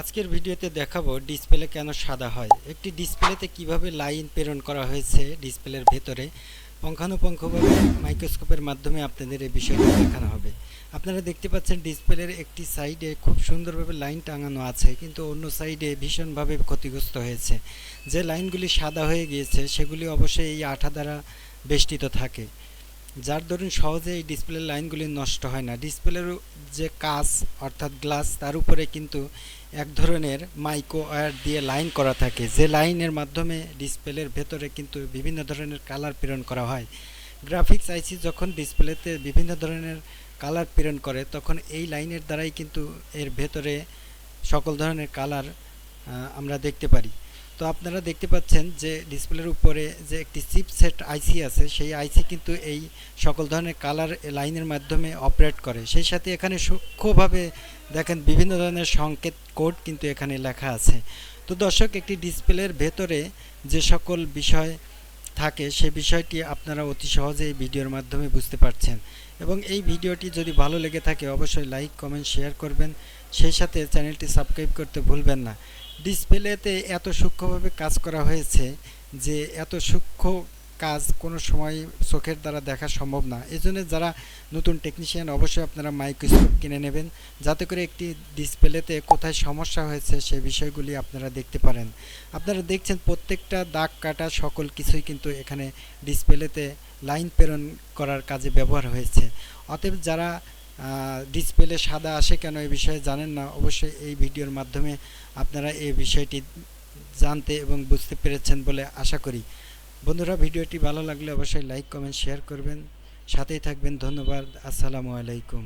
আজকের ভিডিওতে দেখাবো ডিসপ্লে কেন সাদা হয়। একটি ডিসপ্লেতে কীভাবে লাইন প্রেরণ করা হয়েছে ডিসপ্লের ভেতরে, পুঙ্খানুপুঙ্খভাবে মাইক্রোস্কোপের মাধ্যমে আপনাদের এই বিষয়টি দেখানো হবে। আপনারা দেখতে পাচ্ছেন ডিসপ্লের একটি সাইডে খুব সুন্দরভাবে লাইন টাঙানো আছে, কিন্তু অন্য সাইডে ভীষণভাবে ক্ষতিগ্রস্ত হয়েছে। যে লাইনগুলি সাদা হয়ে গিয়েছে, সেগুলি অবশ্যই এই আঠা দ্বারা বেষ্টিত থাকে। যার দরুন সহজে এই ডিসপ্লের লাইনগুলি নষ্ট হয় না। ডিসপ্লের যে কাচ, অর্থাৎ গ্লাস, তার উপরে কিন্তু এক ধরনের মাইক্রো দিয়ে লাইন করা থাকে। যে লাইনের মাধ্যমে ডিসপ্লের ভেতরে কিন্তু বিভিন্ন ধরনের কালার প্রেরণ করা হয়। গ্রাফিক্স আইসি যখন ডিসপ্লেতে বিভিন্ন ধরনের কালার প্রেরণ করে, তখন এই লাইনের দ্বারাই কিন্তু এর ভেতরে সকল ধরনের কালার আমরা দেখতে পারি। তো আপনারা দেখতে পাচ্ছেন যে ডিসপ্লের উপরে যে একটি চিপসেট আইসি আছে, সেই আইসি কিন্তু এই সকল ধরনের কালার লাইনের মাধ্যমে অপারেট করে। সেই সাথে এখানে সূক্ষ্মভাবে দেখেন বিভিন্ন ধরনের সংকেত কোড কিন্তু এখানে লেখা আছে। তো দর্শক, একটি ডিসপ্লের ভেতরে যে সকল বিষয় থাকে, সে বিষয়টি আপনারা অতি সহজে এই ভিডিওর মাধ্যমে বুঝতে পারছেন। এবং এই ভিডিওটি যদি ভালো লেগে থাকে, অবশ্যই লাইক কমেন্ট শেয়ার করবেন। সেই সাথে চ্যানেলটি সাবস্ক্রাইব করতে ভুলবেন না। ডিসপ্লেতে এত সূক্ষ্মভাবে কাজ করা হয়েছে যে এত সূক্ষ্ম কাজ কোনো সময় চোখের দ্বারা দেখা সম্ভব না। এই জন্য যারা নতুন টেকনিশিয়ান অবশ্যই আপনারা মাইক্রোস্কোপ কিনে নেবেন যাতে করে একটি ডিসপ্লেতে কোথায় সমস্যা হয়েছে সে বিষয়গুলি আপনারা দেখতে পারেন। আপনারা দেখছেন প্রত্যেকটা দাগ কাটা সকল কিছুই কিন্তু এখানে ডিসপ্লেতে লাইন প্রেরণ করার কাজে ব্যবহার হয়েছে। অতএব যারা ডিসপ্লে সাদা আসে কেন এই বিষয়ে জানেন না? অবশ্যই এই ভিডিওর মাধ্যমে আপনারা এই বিষয়টি জানতে এবং বুঝতে পেরেছেন বলে আশা করি। বন্ধুরা, ভিডিওটি ভালো লাগলে অবশ্যই লাইক কমেন্ট শেয়ার করবেন। সাথেই থাকবেন। ধন্যবাদ। আসসালামু আলাইকুম।